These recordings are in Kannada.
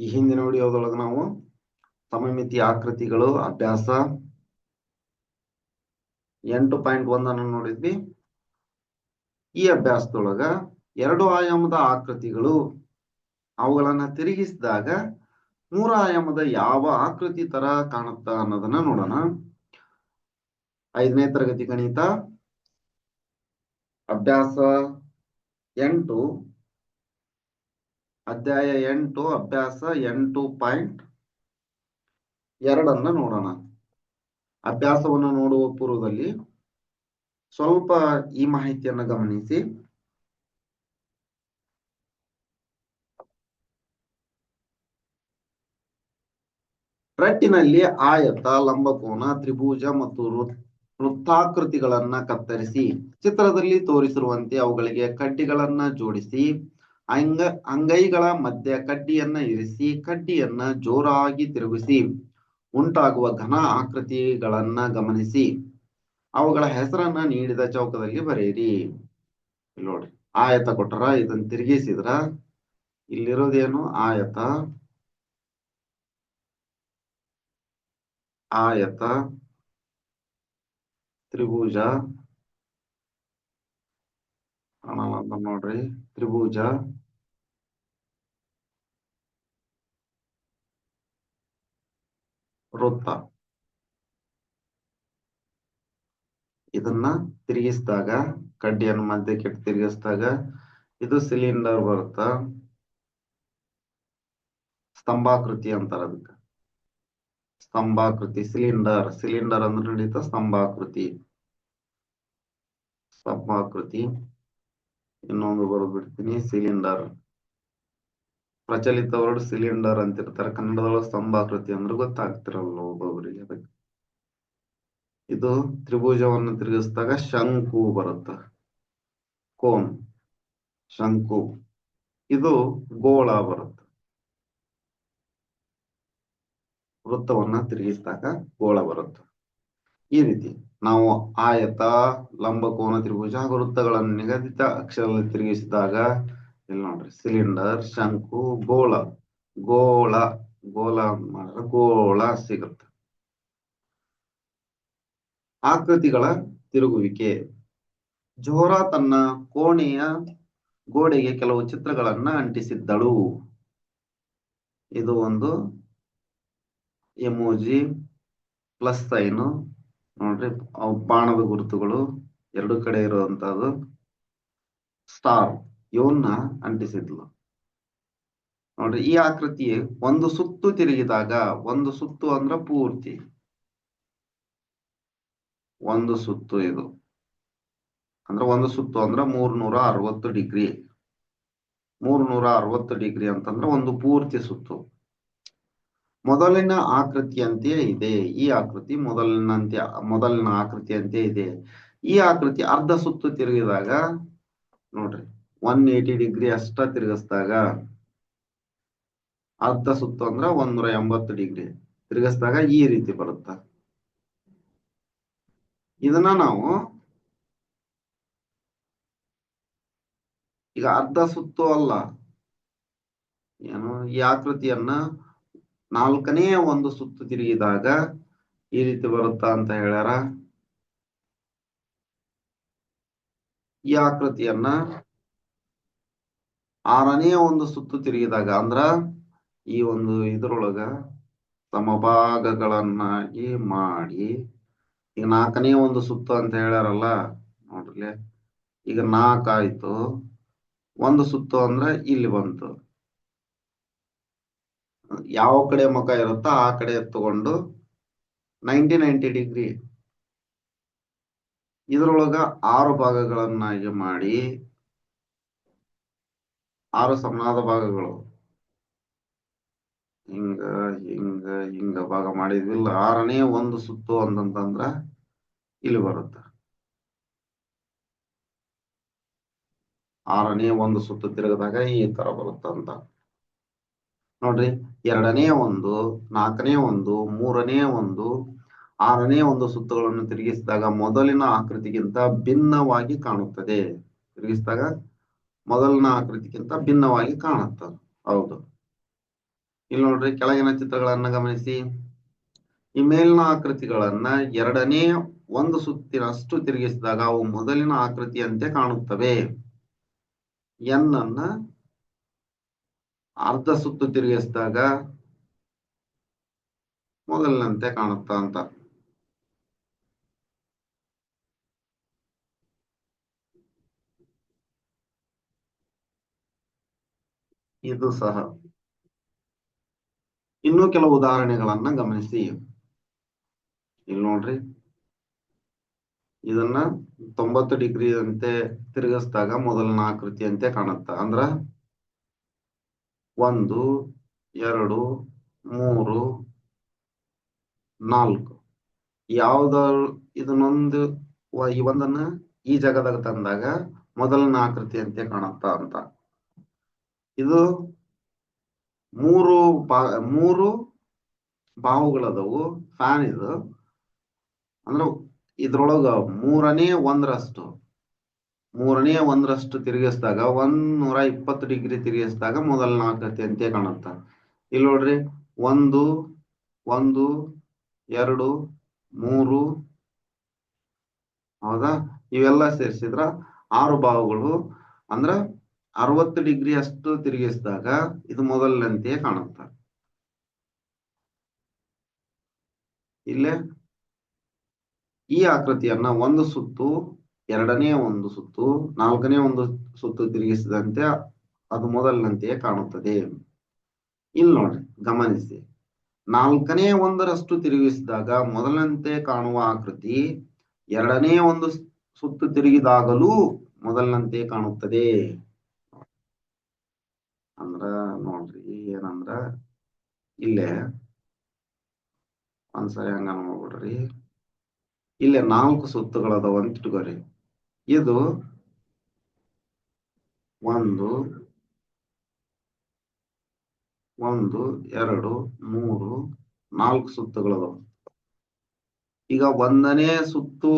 ಈ ಹಿಂದಿನ ವಿಡಿಯೋದೊಳಗೆ ನಾವು ಸಮಮಿತಿ ಆಕೃತಿಗಳು, ಅಭ್ಯಾಸ, ಎಂಟು ಪಾಯಿಂಟ್ ಒಂದನ್ನು ನೋಡಿದ್ವಿ. ಈ ಅಭ್ಯಾಸದೊಳಗ ಎರಡು ಆಯಾಮದ ಆಕೃತಿಗಳು ಅವುಗಳನ್ನ ತಿರುಗಿಸಿದಾಗ ಮೂರು ಆಯಾಮದ ಯಾವ ಆಕೃತಿ ತರ ಕಾಣುತ್ತ ಅನ್ನೋದನ್ನ ನೋಡೋಣ. ಐದನೇ ತರಗತಿ ಗಣಿತ, ಅಭ್ಯಾಸ, ಎಂಟು ಅಧ್ಯಾಯ ಎಂಟು, ಅಭ್ಯಾಸ ಎಂಟು ಪಾಯಿಂಟ್ ಎರಡನ್ನ ನೋಡೋಣ. ಅಭ್ಯಾಸವನ್ನು ನೋಡುವ ಪೂರ್ವದಲ್ಲಿ ಸ್ವಲ್ಪ ಈ ಮಾಹಿತಿಯನ್ನ ಗಮನಿಸಿ. ಟ್ರಟ್ಟಿನಲ್ಲಿ ಆಯತ, ಲಂಬಕೋನ, ತ್ರಿಭುಜ ಮತ್ತು ವೃತ್ತಾಕೃತಿಗಳನ್ನ ಕತ್ತರಿಸಿ ಚಿತ್ರದಲ್ಲಿ ತೋರಿಸಿರುವಂತೆ ಅವುಗಳಿಗೆ ಕಡ್ಡಿಗಳನ್ನ ಜೋಡಿಸಿ. ಅಂಗ, ಅಂಗೈಗಳ ಮಧ್ಯ ಕಡ್ಡಿಯನ್ನ ಇರಿಸಿ, ಕಡ್ಡಿಯನ್ನ ಜೋರಾಗಿ ತಿರುಗಿಸಿ, ಉಂಟಾಗುವ ಘನ ಆಕೃತಿಗಳನ್ನ ಗಮನಿಸಿ, ಅವುಗಳ ಹೆಸರನ್ನ ನೀಡಿದ ಚೌಕದಲ್ಲಿ ಬರೆಯಿರಿ. ನೋಡ್ರಿ, ಆಯತ ಕೊಟ್ಟರ, ಇದನ್ನ ತಿರುಗಿಸಿದ್ರ ಇಲ್ಲಿರೋದೇನು ಆಯತ ಆಯತ, ತ್ರಿಭುಜ ನೋಡ್ರಿ, ತ್ರಿಭುಜ ವೃತ್ತ. ಇದನ್ನ ತಿರುಗಿಸಿದಾಗ, ಕಡ್ಡಿಯನ್ನು ಮಧ್ಯಕ್ಕೆ ತಿರುಗಿಸಿದಾಗ, ಇದು ಸಿಲಿಂಡರ್ ಬರುತ್ತ? ಸ್ತಂಭಾಕೃತಿ ಅಂತಾರ ಅದಕ್ಕೆ. ಸ್ತಂಭಾಕೃತಿ, ಸಿಲಿಂಡರ್. ಸಿಲಿಂಡರ್ ಅಂದ್ರೆ ನಡೀತ ಸ್ತಂಭಾಕೃತಿ. ಸ್ತಂಭಾಕೃತಿ. ಇನ್ನೊಂದು ಬರ್ಬಿಡ್ತೀನಿ ಬಿಡ್ತೀನಿ, ಸಿಲಿಂಡರ್. ಪ್ರಚಲಿತ ವರ್ಡ್ ಸಿಲಿಂಡರ್ ಅಂತಿರ್ತಾರೆ. ಕನ್ನಡದೊಳಗೆ ಸ್ತಂಭಾಕೃತಿ ಅಂದ್ರೆ ಗೊತ್ತಾಗ್ತಿರಲ್ಲ ಒಬ್ಬೊಬ್ಬರಿಗೆ ಅದಕ್ಕೆ. ಇದು ತ್ರಿಭುಜವನ್ನು ತಿರುಗಿಸಿದಾಗ ಶಂಕು ಬರುತ್ತ. ಕೋನ್, ಶಂಕು. ಇದು ಗೋಳ ಬರುತ್ತೆ. ವೃತ್ತವನ್ನ ತಿರುಗಿಸಿದಾಗ ಗೋಳ ಬರುತ್ತೆ. ಈ ರೀತಿ ನಾವು ಆಯತ, ಲಂಬಕೋನ, ತ್ರಿಭುಜ ಹಾಗೂ ವೃತ್ತಗಳನ್ನು ನಿಗದಿತ ಅಕ್ಷರದಲ್ಲಿ ತಿರುಗಿಸಿದಾಗ ಇಲ್ಲಿ ನೋಡ್ರಿ. ಸಿಲಿಂಡರ್ ಶಂಕು, ಗೋಳ. ಗೋಳ ಗೋಳ ಮಾಡಿದ್ರೆ ಗೋಳ ಸಿಗುತ್ತೆ. ಆಕೃತಿಗಳ ತಿರುಗುವಿಕೆ. ಜೋಹರಾ ತನ್ನ ಕೋಣೆಯ ಗೋಡೆಗೆ ಕೆಲವು ಚಿತ್ರಗಳನ್ನ ಅಂಟಿಸಿದ್ದಳು. ಇದು ಒಂದು ಎಮೋಜಿ ಪ್ಲಸ್ ಸೈನು. ನೋಡ್ರಿ ಬಾಣದ ಗುರುತುಗಳು ಎರಡು ಕಡೆ ಇರುವಂತಹದ್ದು. ಸ್ಟಾರ್ ಇವನ್ನ ಅಂಟಿಸಿದ್ಲು. ನೋಡ್ರಿ, ಈ ಆಕೃತಿ ಒಂದು ಸುತ್ತು ತಿರುಗಿದಾಗ ಒಂದು ಸುತ್ತು ಅಂದ್ರ ಪೂರ್ತಿ. ಒಂದು ಸುತ್ತು ಇದು. ಅಂದ್ರೆ ಒಂದು ಸುತ್ತು ಅಂದ್ರ ಮೂರ್ನೂರ ಅರವತ್ತು ಡಿಗ್ರಿ. ಮೂರ್ನೂರ ಅರವತ್ತು ಡಿಗ್ರಿ ಅಂತಂದ್ರೆ ಒಂದು ಪೂರ್ತಿ ಸುತ್ತು. ಮೊದಲಿನ ಆಕೃತಿಯಂತೆಯೇ ಇದೆ. ಈ ಆಕೃತಿ ಮೊದಲಿನಂತೆ, ಮೊದಲಿನ ಆಕೃತಿಯಂತೆ ಇದೆ. ಈ ಆಕೃತಿ ಅರ್ಧ ಸುತ್ತು ತಿರುಗಿದಾಗ, ನೋಡ್ರಿ ಒನ್ ಏಟಿ ಡಿಗ್ರಿ ಅಷ್ಟ ತಿರುಗಿಸಿದಾಗ ಅರ್ಧ ಸುತ್ತು ಅಂದ್ರ ಒಂದೂರ ಎಂಬತ್ತು ಡಿಗ್ರಿ ತಿರುಗಿಸಿದಾಗ ಈ ರೀತಿ ಬರುತ್ತ. ಇದನ್ನ ನಾವು ಈಗ ಅರ್ಧ ಸುತ್ತು ಅಲ್ಲ, ಏನು ಈ ಆಕೃತಿಯನ್ನ ನಾಲ್ಕನೇ ಒಂದು ಸುತ್ತು ತಿರುಗಿದಾಗ ಈ ರೀತಿ ಬರುತ್ತಾ ಅಂತ ಹೇಳ್ಯಾರ. ಈ ಆಕೃತಿಯನ್ನ ಆರನೇ ಒಂದು ಸುತ್ತು ತಿರುಗಿದಾಗ ಅಂದ್ರ ಈ ಒಂದು ಇದ್ರೊಳಗ ಸಮಭಾಗಗಳನ್ನಾಗಿ ಮಾಡಿ, ಈಗ ನಾಲ್ಕನೇ ಒಂದು ಸುತ್ತು ಅಂತ ಹೇಳ್ಯಾರಲ್ಲ ನೋಡ್ರಿ ಈಗ ನಾಲ್ಕಾಯ್ತು. ಒಂದು ಸುತ್ತು ಅಂದ್ರ ಇಲ್ಲಿ ಬಂತು. ಯಾವ ಕಡೆ ಮುಖ ಇರುತ್ತೋ ಆ ಕಡೆ ತಗೊಂಡು ನೈಂಟಿ ನೈಂಟಿ ಡಿಗ್ರಿ ಇದರೊಳಗ ಆರು ಭಾಗಗಳನ್ನಾಗಿ ಮಾಡಿ ಆರು ಸಮನಾದ ಭಾಗಗಳು. ಹಿಂಗ ಹಿಂಗ ಹಿಂಗ ಭಾಗ ಮಾಡಿದ್ವಿಲ್ಲ ಆರನೇ ಒಂದು ಸುತ್ತು ಅಂತಂತಂದ್ರ ಇಲ್ಲಿ ಬರುತ್ತ. ಆರನೇ ಒಂದು ಸುತ್ತು ತಿರುಗಿದಾಗ ಈ ತರ ಬರುತ್ತಂತ ನೋಡ್ರಿ, ಎರಡನೇ ಒಂದು, ನಾಲ್ಕನೇ ಒಂದು, ಮೂರನೇ ಒಂದು, ಆರನೇ ಒಂದು ಸುತ್ತುಗಳನ್ನು ತಿರುಗಿಸಿದಾಗ ಮೊದಲಿನ ಆಕೃತಿಗಿಂತ ಭಿನ್ನವಾಗಿ ಕಾಣುತ್ತದೆ. ತಿರುಗಿಸಿದಾಗ ಮೊದಲಿನ ಆಕೃತಿಗಿಂತ ಭಿನ್ನವಾಗಿ ಕಾಣುತ್ತದೆ ಹೌದು. ಇಲ್ಲಿ ನೋಡ್ರಿ, ಕೆಳಗಿನ ಚಿತ್ರಗಳನ್ನ ಗಮನಿಸಿ. ಈ ಮೇಲಿನ ಆಕೃತಿಗಳನ್ನ ಎರಡನೇ ಒಂದು ಸುತ್ತಿನಷ್ಟು ತಿರುಗಿಸಿದಾಗ ಅವು ಮೊದಲಿನ ಆಕೃತಿಯಂತೆ ಕಾಣುತ್ತವೆ. ಎನ್ ಅನ್ನ ಅರ್ಧ ಸುತ್ತು ತಿರುಗಿಸಿದಾಗ ಮೊದಲಿನಂತೆ ಕಾಣುತ್ತ ಅಂತ. ಇದು ಸಹ. ಇನ್ನು ಕೆಲವು ಉದಾಹರಣೆಗಳನ್ನ ಗಮನಿಸಿ. ಇಲ್ಲಿ ನೋಡ್ರಿ. ಇದನ್ನ ತೊಂಬತ್ತು ಡಿಗ್ರಿ ಅಂತೆ ತಿರುಗಿಸಿದಾಗ ಮೊದಲನ ಆಕೃತಿಯಂತೆ ಕಾಣುತ್ತ. ಅಂದ್ರ ಒಂದು, ಎರಡು, ಮೂರು, ನಾಲ್ಕು. ಯಾವ್ದ ಇದನ್ನೊಂದು ಈ ಒಂದನ್ನ ಈ ಜಾಗದಾಗ ತಂದಾಗ ಮೊದಲನ ಆಕೃತಿಯಂತೆ ಕಾಣುತ್ತ ಅಂತ. ಇದು ಮೂರು ಬಾ, ಮೂರು ಬಾಹುಗಳದವು ಫ್ಯಾನ್ ಇದು. ಅಂದ್ರೆ ಇದ್ರೊಳಗ ಮೂರನೇ ಒಂದರಷ್ಟು ಮೂರನೇ ಒಂದರಷ್ಟು ತಿರುಗಿಸಿದಾಗ ಒಂದ್ ನೂರ ಇಪ್ಪತ್ತು ಡಿಗ್ರಿ ತಿರುಗಿಸಿದಾಗ ನಾಲ್ಕು ಆಕೃತಿ ಅಂತೆ ಕಾಣುತ್ತ. ಇಲ್ಲಿ ನೋಡ್ರಿ, ಒಂದು ಒಂದು, ಎರಡು, ಮೂರು, ಹೌದಾ? ಇವೆಲ್ಲ ಸೇರಿಸಿದ್ರ ಆರು ಬಾಹುಗಳು ಅಂದ್ರ ಅರವತ್ತು ಡಿಗ್ರಿ ಅಷ್ಟು ತಿರುಗಿಸಿದಾಗ ಇದು ಮೊದಲಿನಂತೆಯೇ ಕಾಣುತ್ತ. ಇಲ್ಲೇ? ಈ ಆಕೃತಿಯನ್ನ ಒಂದು ಸುತ್ತು, ಎರಡನೇ ಒಂದು ಸುತ್ತು, ನಾಲ್ಕನೇ ಒಂದು ಸುತ್ತು ತಿರುಗಿಸಿದಂತೆ ಅದು ಮೊದಲಿನಂತೆಯೇ ಕಾಣುತ್ತದೆ. ಇಲ್ಲಿ ನೋಡ್ರಿ, ಗಮನಿಸಿ. ನಾಲ್ಕನೇ ಒಂದರಷ್ಟು ತಿರುಗಿಸಿದಾಗ ಮೊದಲಂತೆ ಕಾಣುವ ಆಕೃತಿ ಎರಡನೇ ಒಂದು ಸುತ್ತು ತಿರುಗಿದಾಗಲೂ ಮೊದಲಿನಂತೆ ಕಾಣುತ್ತದೆ. ಅಂದ್ರ ನೋಡ್ರಿ, ಏನಂದ್ರ ಇಲ್ಲೇ ಒಂದ್ಸರಿ ಹಂಗ ನೋಡ್ಬಿಡ್ರಿ. ಇಲ್ಲೇ ನಾಲ್ಕು ಸುತ್ತುಗಳದಾವ ಅಂತ ಇಟ್ಕೋರಿ. ಇದು ಒಂದು ಒಂದು, ಎರಡು, ಮೂರು, ನಾಲ್ಕು ಸುತ್ತುಗಳದಾವ ಈಗ ಒಂದನೇ ಸುತ್ತು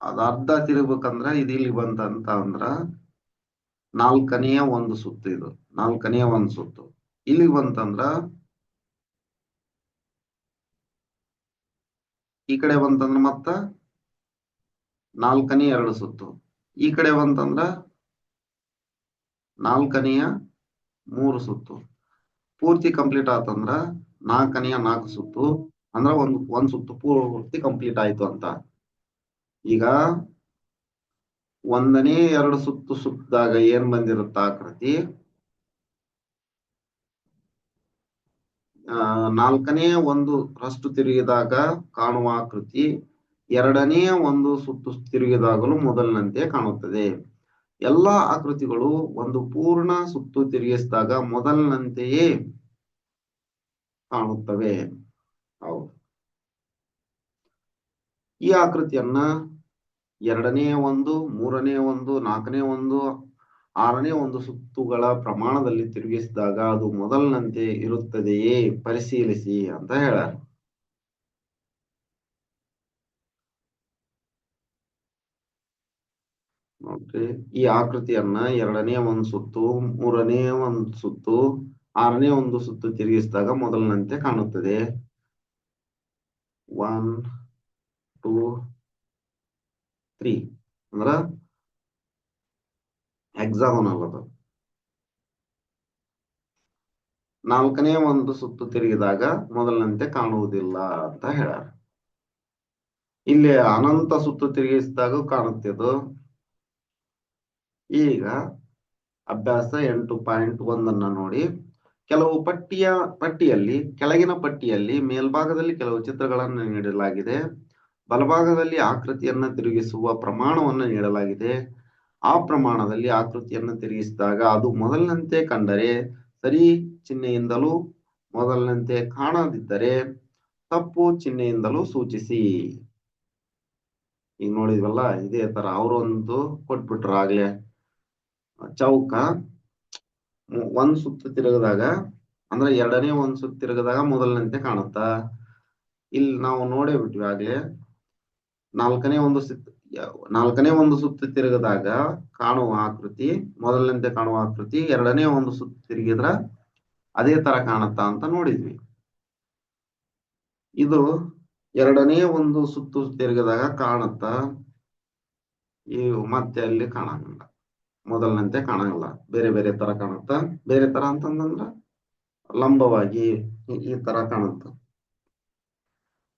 ಅದ ಅರ್ಧ ತಿರುಗ್ಬೇಕಂದ್ರ ಇದು ಇಲ್ಲಿ ಬಂತಂತ ಅಂದ್ರ ನಾಲ್ಕನೆಯ ಒಂದು ಸುತ್ತು ಇದು. ನಾಲ್ಕನೆಯ ಒಂದು ಸುತ್ತು. ಇಲ್ಲಿ ಬಂತಂದ್ರ, ಈ ಕಡೆ ಬಂತಂದ್ರ ಮತ್ತ ನಾಲ್ಕನೇ ಎರಡು ಸುತ್ತು. ಈ ಕಡೆ ಬಂತಂದ್ರ ನಾಲ್ಕನೆಯ ಮೂರು ಸುತ್ತು. ಪೂರ್ತಿ ಕಂಪ್ಲೀಟ್ ಆತಂದ್ರ ನಾಲ್ಕನೆಯ ನಾಲ್ಕು ಸುತ್ತು. ಅಂದ್ರ ಒಂದ್ ಒಂದ್ ಸುತ್ತು ಪೂರ್ತಿ ಕಂಪ್ಲೀಟ್ ಆಯ್ತು ಅಂತ. ಈಗ ಒಂದನೇ ಎರಡು ಸುತ್ತು ಸುತ್ತಿದಾಗ ಏನ್ ಬಂದಿರುತ್ತ ಆಕೃತಿ ಆ, ನಾಲ್ಕನೇ ಒಂದು ರಷ್ಟು ತಿರುಗಿದಾಗ ಕಾಣುವ ಆಕೃತಿ ಎರಡನೇ ಒಂದು ಸುತ್ತು ತಿರುಗಿದಾಗಲೂ ಮೊದಲಿನಂತೆ ಕಾಣುತ್ತದೆ. ಎಲ್ಲಾ ಆಕೃತಿಗಳು ಒಂದು ಪೂರ್ಣ ಸುತ್ತು ತಿರುಗಿಸಿದಾಗ ಮೊದಲಿನಂತೆಯೇ ಕಾಣುತ್ತವೆ. ಹೌದು. ಈ ಆಕೃತಿಯನ್ನ ಎರಡನೇ ಒಂದು, ಮೂರನೇ ಒಂದು, ನಾಲ್ಕನೇ ಒಂದು, ಆರನೇ ಒಂದು ಸುತ್ತುಗಳ ಪ್ರಮಾಣದಲ್ಲಿ ತಿರುಗಿಸಿದಾಗ ಅದು ಮೊದಲಿನಂತೆ ಇರುತ್ತದೆಯೇ? ಪರಿಶೀಲಿಸಿ ಅಂತ ಹೇಳಾರ. ಈ ಆಕೃತಿಯನ್ನ ಎರಡನೇ ಒಂದು ಸುತ್ತು, ಮೂರನೇ ಒಂದು ಸುತ್ತು, ಆರನೇ ಒಂದು ಸುತ್ತು ತಿರುಗಿಸಿದಾಗ ಮೊದಲಿನಂತೆ ಕಾಣುತ್ತದೆ. ಒನ್ ಟೂ ತ್ರೀ ಅಂದ್ರ ಹೆಕ್ಸಾಗೋನಲ್ ಅದು ನಾಲ್ಕನೇ ಒಂದು ಸುತ್ತು ತಿರುಗಿದಾಗ ಮೊದಲನಂತೆ ಕಾಣುವುದಿಲ್ಲ ಅಂತ ಹೇಳ್ಯಾರ. ಇಲ್ಲಿ ಅನಂತ ಸುತ್ತು ತಿರುಗಿಸಿದಾಗ ಕಾಣುತ್ತಿದ್ದು ಈಗ ಅಭ್ಯಾಸ ಎಂಟು ಪಾಯಿಂಟ್ ಒಂದನ್ನ ನೋಡಿ. ಕೆಲವು ಪಟ್ಟಿಯ ಪಟ್ಟಿಯಲ್ಲಿ, ಕೆಳಗಿನ ಪಟ್ಟಿಯಲ್ಲಿ ಮೇಲ್ಭಾಗದಲ್ಲಿ ಕೆಲವು ಚಿತ್ರಗಳನ್ನು ನೀಡಲಾಗಿದೆ. ಬಲಭಾಗದಲ್ಲಿ ಆಕೃತಿಯನ್ನ ತಿರುಗಿಸುವ ಪ್ರಮಾಣವನ್ನು ನೀಡಲಾಗಿದೆ. ಆ ಪ್ರಮಾಣದಲ್ಲಿ ಆಕೃತಿಯನ್ನು ತಿರುಗಿಸಿದಾಗ ಅದು ಮೊದಲಿನಂತೆ ಕಂಡರೆ ಸರಿ ಚಿಹ್ನೆಯಿಂದಲೂ ಮೊದಲಿನಂತೆ ಕಾಣದಿದ್ದರೆ ತಪ್ಪು ಚಿಹ್ನೆಯಿಂದಲೂ ಸೂಚಿಸಿ. ಈಗ ನೋಡಿದ್ವಲ್ಲ ಇದೇ ತರ ಅವರೊಂದು ಕೊಟ್ಬಿಟ್ರ ಆಗ್ಲೇ. ಚೌಕ, ಒಂದ್ ಸುತ್ತ ತಿರುಗಿದಾಗ, ಅಂದ್ರೆ ಎರಡನೇ ಒಂದ್ ಸುತ್ತ ತಿರುಗಿದಾಗ ಮೊದಲಿನಂತೆ ಕಾಣುತ್ತಾ? ಇಲ್ಲಿ ನಾವು ನೋಡೇ ಬಿಟ್ವಿ ಆಗ್ಲೇ. ನಾಲ್ಕನೇ ಒಂದು ಸುತ್ತ ನಾಲ್ಕನೇ ಒಂದು ಸುತ್ತು ತಿರುಗಿದಾಗ ಕಾಣುವ ಆಕೃತಿ, ಮೊದಲನಂತೆ ಕಾಣುವ ಆಕೃತಿ ಎರಡನೇ ಒಂದು ಸುತ್ತು ತಿರುಗಿದ್ರ ಅದೇ ತರ ಕಾಣುತ್ತಾ ಅಂತ ನೋಡಿದ್ವಿ. ಇದು ಎರಡನೇ ಒಂದು ಸುತ್ತು ತಿರುಗಿದಾಗ ಕಾಣುತ್ತಾ, ಈ ಮತ್ತೆ ಅಲ್ಲಿ ಕಾಣಂಗಿಲ್ಲ. ಮೊದಲನಂತೆ ಕಾಣಂಗಿಲ್ಲ. ಬೇರೆ ಬೇರೆ ತರ ಕಾಣುತ್ತಾ. ಬೇರೆ ತರ ಅಂತಂದ್ರ ಲಂಬವಾಗಿ ಈ- ಈ ತರ ಕಾಣುತ್ತ.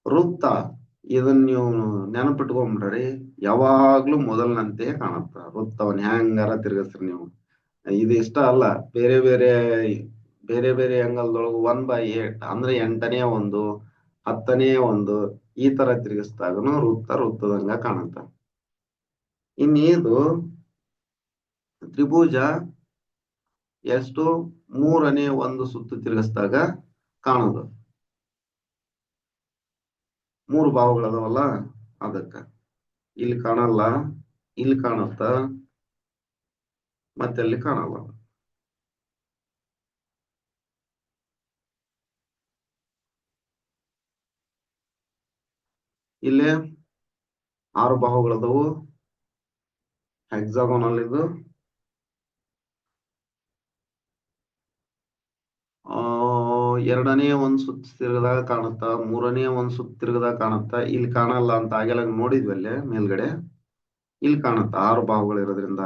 ವೃತ್ತ ಇದನ್ನ ನೀವು ನೆನಪಿಟ್ಕೊಂಬಿಡ್ರಿ. ಯಾವಾಗ್ಲೂ ಮೊದಲನಂತೆ ಕಾಣತ್ತ. ವೃತ್ತವನ್ನ ಹೆಂಗಾರ ತಿರ್ಗಸ್ರಿ ನೀವು. ಇದು ಇಷ್ಟ ಅಲ್ಲ. ಬೇರೆ ಬೇರೆ ಬೇರೆ ಬೇರೆ ಆಂಗಲ್ದೊಳಗೆ ಒನ್ ಬೈ ಏಟ್ ಅಂದ್ರೆ ಎಂಟನೇ ಒಂದು, ಹತ್ತನೇ ಒಂದು ಈ ತರ ತಿರುಗಿಸಿದಾಗನು ವೃತ್ತ ವೃತ್ತದಂಗ ಕಾಣತ್ತ. ಇನ್ನಿದು ತ್ರಿಭುಜ ಎಷ್ಟು ಮೂರನೇ ಒಂದು ಸುತ್ತು ತಿರುಗಿಸಿದಾಗ ಕಾಣೋದು. ಮೂರು ಭಾವಗಳದಾವಲ್ಲ ಅದಕ್ಕ. ಇಲ್ಲಿ ಕಾಣಲ್ಲ ಇಲ್ಲಿ ಕಾಣತ್ತ ಮತ್ತೆ ಅಲ್ಲಿ ಕಾಣಲ್ಲ. ಇಲ್ಲಿ ಆರು ಬಾಹುಗಳದವು ಹೆಕ್ಸಾಗೋನಲ್ ಇದು ಆ ಎರಡನೇ ಒಂದ್ ಸುತ್ತ ತಿರುಗದಾಗ ಕಾಣುತ್ತಾ, ಮೂರನೇ ಒಂದ್ ಸುತ್ತ ತಿರುಗದಾಗ ಕಾಣುತ್ತಾ, ಇಲ್ಲಿ ಕಾಣಲ್ಲ ಅಂತ ಆಗೆಲ್ಲ ನೋಡಿದ್ವಿ ಅಲ್ಲೇ ಮೇಲ್ಗಡೆ. ಇಲ್ಲಿ ಕಾಣುತ್ತ ಆರು ಬಾಹುಗಳು ಇರೋದ್ರಿಂದ.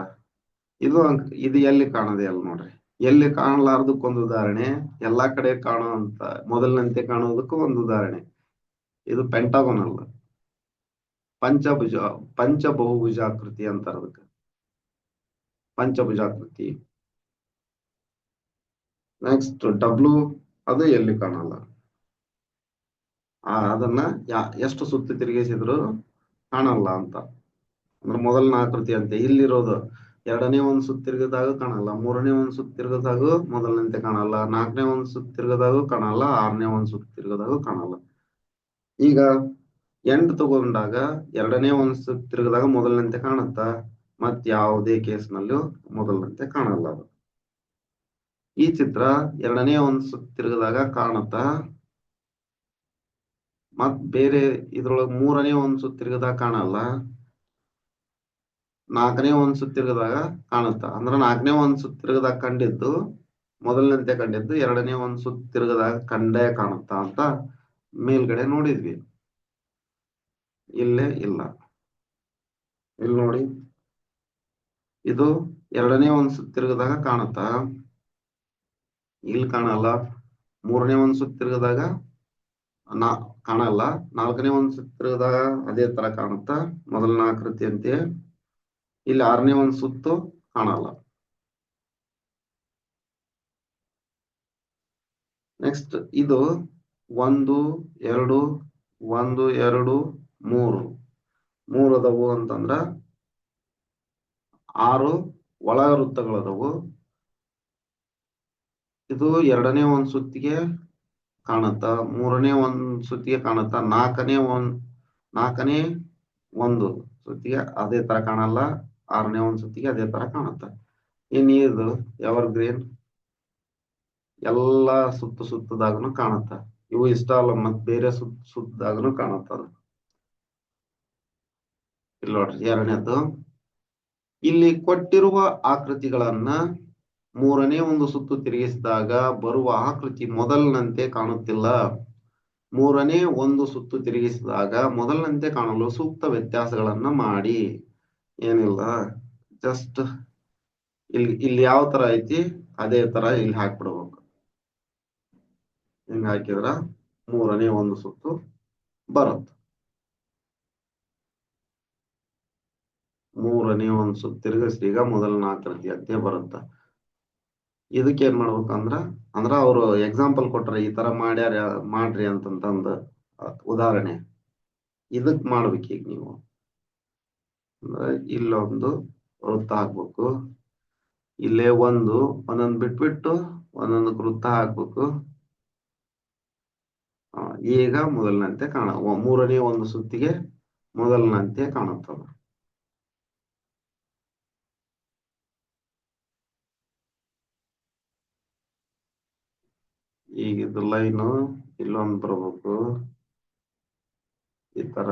ಇದು ಇದು ಎಲ್ಲಿ ಕಾಣದೆ ಅಲ್ಲ ನೋಡ್ರಿ. ಎಲ್ಲಿ ಕಾಣಲಾರ್ದಕ್ಕೊಂದು ಉದಾಹರಣೆ, ಎಲ್ಲಾ ಕಡೆ ಕಾಣುವಂತ, ಮೊದಲಿನಂತೆ ಕಾಣುವುದಕ್ಕೂ ಒಂದು ಉದಾಹರಣೆ. ಇದು ಪೆಂಟಾಗೋನ್ ಅಲ್ಲ. ಪಂಚಭುಜ, ಪಂಚಬಹುಭುಜಾಕೃತಿ ಅಂತಾರ ಅದಕ್ಕೆ ಪಂಚಭುಜಾಕೃತಿ. ನೆಕ್ಸ್ಟ್ ಡಬ್ಲು ಅದು ಎಲ್ಲಿ ಕಾಣಲ್ಲ. ಆ ಅದನ್ನ ಎಷ್ಟು ಸುತ್ತಿ ತಿರುಗಿಸಿದ್ರು ಕಾಣಲ್ಲ ಅಂತ. ಅಂದ್ರೆ ಮೊದಲನ ಆಕೃತಿ ಅಂತೆ ಇಲ್ಲಿರೋದು ಎರಡನೇ ಒಂದ್ ಸುತ್ತ ತಿರುಗಿದಾಗ ಕಾಣಲ್ಲ, ಮೂರನೇ ಒಂದ್ ಸುತ್ತ ತಿರುಗಿದಾಗ ಮೊದಲನಂತೆ ಕಾಣಲ್ಲ, ನಾಲ್ಕನೇ ಒಂದ್ ಸುತ್ತ ತಿರುಗಿದಾಗ ಕಾಣಲ್ಲ, ಆರನೇ ಒಂದ್ ಸುತ್ತ ತಿರುಗಿದಾಗ ಕಾಣಲ್ಲ. ಈಗ ಎಂಟು ತಗೊಂಡಾಗ ಎರಡನೇ ಒಂದ್ ಸುತ್ತ ತಿರುಗಿದಾಗ ಮೊದಲನಂತೆ ಕಾಣುತ್ತ? ಮತ್ ಯಾವುದೇ ಕೇಸ್ನಲ್ಲೂ ಮೊದಲನಂತೆ ಕಾಣಲ್ಲ ಅದು. ಈ ಚಿತ್ರ ಎರಡನೇ ಒಂದು ಸುತ್ತ ತಿರುಗಿದಾಗ ಕಾಣುತ್ತ? ಮತ್ ಬೇರೆ ಇದ್ರೊಳಗ ಮೂರನೇ ಒಂದು ಸುತ್ತ ತಿರುಗಿದಾಗ ಕಾಣಲ್ಲ. ನಾಲ್ಕನೇ ಒಂದು ಸುತ್ತ ತಿರುಗಿದಾಗ ಕಾಣುತ್ತ? ಅಂದ್ರ ನಾಲ್ಕನೇ ಒಂದು ಸುತ್ತ ತಿರುಗಿದಾಗ ಕಂಡಿದ್ದು ಮೊದಲನಂತೆ ಕಂಡಿದ್ದು ಎರಡನೇ ಒಂದು ಸುತ್ತ ತಿರುಗಿದಾಗ ಕಂಡೇ ಕಾಣುತ್ತಾ ಅಂತ ಮೇಲ್ಗಡೆ ನೋಡಿದ್ವಿ. ಇಲ್ಲೇ ಇಲ್ಲ. ಇಲ್ಲಿ ನೋಡಿ. ಇದು ಎರಡನೇ ಒಂದು ಸುತ್ತ ತಿರುಗಿದಾಗ ಕಾಣುತ್ತಾ? ಇಲ್ಲಿ ಕಾಣಲ್ಲ. ಮೂರನೇ ಒಂದ್ ಸುತ್ತ ತಿರುಗದಾಗ ನಾ ಕಾಣಲ್ಲ. ನಾಲ್ಕನೇ ಒಂದ್ ಸುತ್ತ ತಿರುಗದಾಗ ಅದೇ ತರ ಕಾಣುತ್ತ. ಮೊದಲನ ಆಕೃತಿ ಅಂತೆ ಇಲ್ಲಿ ಆರನೇ ಒಂದ್ ಸುತ್ತು ಕಾಣಲ್ಲ. ನೆಕ್ಸ್ಟ್ ಇದು ಒಂದು, ಎರಡು ಒಂದು, ಎರಡು, ಮೂರು. ಮೂರು ಅದಾವು ಅಂತಂದ್ರ ಆರು ಒಳ ವೃತ್ತಗಳದವು ಇದು ಎರಡನೇ ಒಂದ್ ಸುತ್ತಿಗೆ ಕಾಣತ್ತ, ಮೂರನೇ ಒಂದ್ ಸುತ್ತಿಗೆ ಕಾಣತ್ತ, ನಾಲ್ಕನೇ ಒಂದ್, ನಾಲ್ಕನೇ ಒಂದು ಸುತ್ತಿಗೆ ಅದೇ ತರ ಕಾಣಲ್ಲ, ಆರನೇ ಒಂದ್ ಸುತ್ತಿಗೆ ಅದೇ ತರ ಕಾಣತ್ತ. ಇನ್ ಇದು ಎವರ್ ಗ್ರೀನ್ ಎಲ್ಲಾ ಸುತ್ತ ಸುತ್ತದಾಗನು ಕಾಣತ್ತ. ಇವು ಇಷ್ಟ ಅಲ್ಲ ಮತ್ ಬೇರೆ ಸುತ್ತ ಸುತ್ತದಾಗನು ಕಾಣುತ್ತ ಇಲ್ಲಿ ನೋಡ್ರಿ ಎರಡನೇದ್ದು ಇಲ್ಲಿ ಕೊಟ್ಟಿರುವ ಆಕೃತಿಗಳನ್ನ ಮೂರನೇ ಒಂದು ಸುತ್ತು ತಿರುಗಿಸಿದಾಗ ಬರುವ ಆಕೃತಿ ಮೊದಲಿನಂತೆ ಕಾಣುತ್ತಿಲ್ಲ. ಮೂರನೇ ಒಂದು ಸುತ್ತು ತಿರುಗಿಸಿದಾಗ ಮೊದಲಿನಂತೆ ಕಾಣಲು ಸೂಕ್ತ ವ್ಯತ್ಯಾಸಗಳನ್ನ ಮಾಡಿ. ಏನಿಲ್ಲ ಜಸ್ಟ್ ಇಲ್ಲಿ ಇಲ್ಲಿ ಯಾವ ತರ ಐತಿ, ಅದೇ ತರ ಇಲ್ಲಿ ಹಾಕ್ಬಿಡ್ಬೇಕು. ಹಿಂಗ ಹಾಕಿದ್ರ? ಮೂರನೇ ಒಂದು ಸುತ್ತು ಬರುತ್ತೆ ಮೂರನೇ ಒಂದು ಸುತ್ತು ತಿರುಗಿಸಿ ಈಗ ಮೊದಲನೇ ಆಕೃತಿ ಅಂತೆ ಬರುತ್ತೆ. ಇದಕ್ಕೆ ಏನ್ ಮಾಡ್ಬೇಕಂದ್ರ, ಅಂದ್ರ ಅವರು ಎಕ್ಸಾಂಪಲ್ ಕೊಟ್ರ ಈ ತರ ಮಾಡ್ಯಾರ, ಮಾಡ್ರಿ ಅಂತಂತಂದ ಉದಾಹರಣೆ. ಇದಕ್ ಮಾಡ್ಬೇಕು ಈಗ ನೀವು. ಅಂದ್ರೆ ಇಲ್ಲೊಂದು ವೃತ್ತ ಹಾಕ್ಬೇಕು. ಇಲ್ಲೇ ಒಂದು, ಒಂದೊಂದು ಬಿಟ್ಬಿಟ್ಟು ಒಂದೊಂದು ವೃತ್ತ ಹಾಕ್ಬೇಕು. ಈಗ ಮೊದಲನಂತೆ ಕಾಣ ಮೂರನೇ ಒಂದು ಸುತ್ತಿಗೆ ಮೊದಲನಂತೆ ಕಾಣುತ್ತದ ಇದು ಲೈನ್, ಇಲ್ಲೊಂದು ಬರ್ಬೇಕು. ಈ ತರ.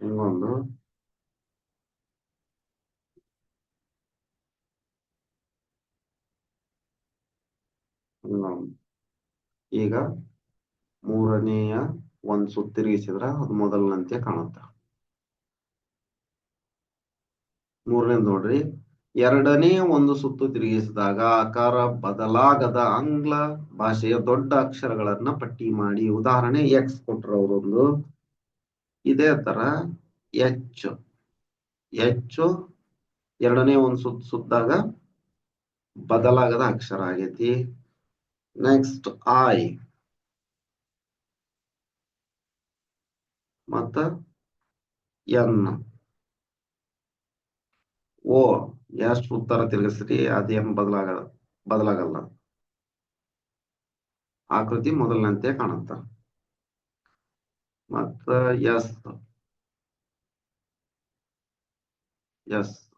ಹಿಂಗೊಂದು ಈಗ ಮೂರನೆಯ ಒಂದ್ ಸುತ್ತ ತಿರುಗಿಸಿದ್ರ ಅದು ಮೊದಲನಂತೆ ಕಾಣುತ್ತ. ಮೂರನೇದು ನೋಡ್ರಿ. ಎರಡನೇ ಒಂದು ಸುತ್ತು ತಿರುಗಿಸಿದಾಗ ಆಕಾರ ಬದಲಾಗದ ಆಂಗ್ಲ ಭಾಷೆಯ ದೊಡ್ಡ ಅಕ್ಷರಗಳನ್ನ ಪಟ್ಟಿ ಮಾಡಿ ಉದಾಹರಣೆ ಎಕ್ಸ್ ಕೊಟ್ರು ಅವರೊಂದು ಇದೇ ತರ ಎಚ್ ಎಚ್ ಎರಡನೇ ಒಂದು ಸುತ್ತ ಸುತ್ತಾಗ ಬದಲಾಗದ ಅಕ್ಷರ ಆಗೈತಿ. ನೆಕ್ಸ್ಟ್ ಐ ಮತ್ತ ಎನ್ ಓ ಎಷ್ಟು ಉತ್ತರ ತಿರುಗಿಸ್ರಿ ಅದೇನು ಬದಲಾಗ, ಬದಲಾಗಲ್ಲ. ಆಕೃತಿ ಮೊದಲನಂತೆ ಕಾಣುತ್ತ. ಮತ್ತ ಎಸ್. ಎಸ್.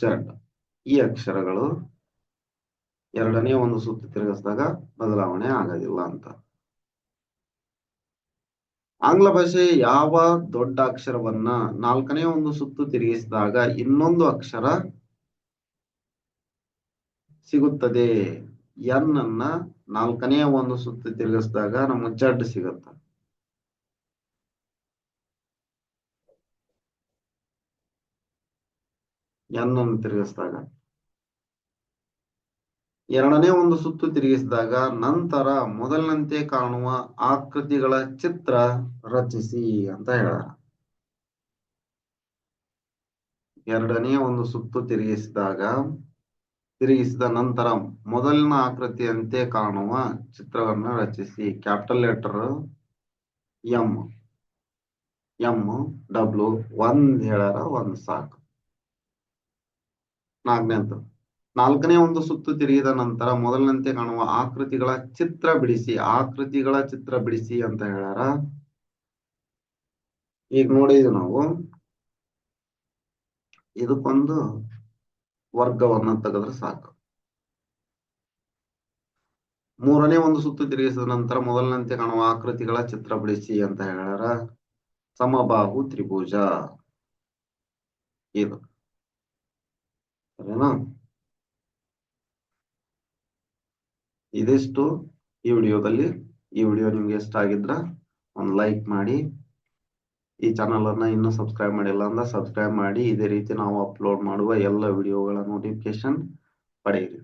ಜಡ್. ಈ ಅಕ್ಷರಗಳು ಎರಡನೇ ಒಂದು ಸುತ್ತು ತಿರುಗಿಸಿದಾಗ ಬದಲಾವಣೆ ಆಗೋದಿಲ್ಲ ಅಂತ. ಆಂಗ್ಲ ಭಾಷೆ ಯಾವ ದೊಡ್ಡ ಅಕ್ಷರವನ್ನ ನಾಲ್ಕನೇ ಒಂದು ಸುತ್ತು ತಿರುಗಿಸಿದಾಗ ಇನ್ನೊಂದು ಅಕ್ಷರ ಸಿಗುತ್ತದೆ. ಎನ್ ಅನ್ನ ನಾಲ್ಕನೇ ಒಂದು ಸುತ್ತು ತಿರುಗಿಸಿದಾಗ ನಮ್ಗೆ ಜಡ್ ಸಿಗುತ್ತ. ಎನ್ ಅನ್ನು ತಿರುಗಿಸಿದಾಗ. ಎರಡನೇ ಒಂದು ಸುತ್ತು ತಿರುಗಿಸಿದಾಗ ನಂತರ ಮೊದಲಿನಂತೆ ಕಾಣುವ ಆಕೃತಿಗಳ ಚಿತ್ರ ರಚಿಸಿ ಅಂತ ಹೇಳ ಎರಡನೇ ಒಂದು ಸುತ್ತು ತಿರುಗಿಸಿದಾಗ, ತಿರುಗಿಸಿದ ನಂತರ ಮೊದಲಿನ ಆಕೃತಿಯಂತೆ ಕಾಣುವ ಚಿತ್ರವನ್ನು ರಚಿಸಿ. Capital letter M M W ಒಂದ್ ಹೇಳಾರ ಒಂದ್ ಸಾಕು. ನಾಲ್ಕನೇದ್ದು ನಾಲ್ಕನೇ ಒಂದು ಸುತ್ತು ತಿರುಗಿದ ನಂತರ ಮೊದಲಿನಂತೆ ಕಾಣುವ ಆಕೃತಿಗಳ ಚಿತ್ರ ಬಿಡಿಸಿ, ಆಕೃತಿಗಳ ಚಿತ್ರ ಬಿಡಿಸಿ ಅಂತ ಹೇಳಾರ ಈಗ ನೋಡಿದ್ವಿ ನಾವು. ಇದಕ್ಕೊಂದು ವರ್ಗವನ್ನ ತೆಗೆದ್ರೆ ಸಾಕು. ಮೂರನೇ ಒಂದು ಸುತ್ತು ತಿರುಗಿಸಿದ ನಂತರ ಮೊದಲಿನಂತೆ ಕಾಣುವ ಆಕೃತಿಗಳ ಚಿತ್ರ ಬಿಡಿಸಿ ಅಂತ ಹೇಳಾರ ಸಮಬಾಹು ತ್ರಿಭುಜ. ಇದು. ಸರಿನಾ? ಇದಿಷ್ಟು ಈ ವಿಡಿಯೋದಲ್ಲಿ. ಈ ವಿಡಿಯೋ ನಿಮ್ಗೆ ಇಷ್ಟ ಆಗಿದ್ರ ಒಂದು ಲೈಕ್ ಮಾಡಿ. ಈ ಚಾನಲ್ ಅನ್ನ ಇನ್ನೂ ಸಬ್ಸ್ಕ್ರೈಬ್ ಮಾಡಿಲ್ಲ ಅಂದ್ರೆ ಸಬ್ಸ್ಕ್ರೈಬ್ ಮಾಡಿ. ಇದೇ ರೀತಿ ನಾವು ಅಪ್ಲೋಡ್ ಮಾಡುವ ಎಲ್ಲ ವಿಡಿಯೋಗಳ ನೋಟಿಫಿಕೇಶನ್ ಪಡೆಯಿರಿ.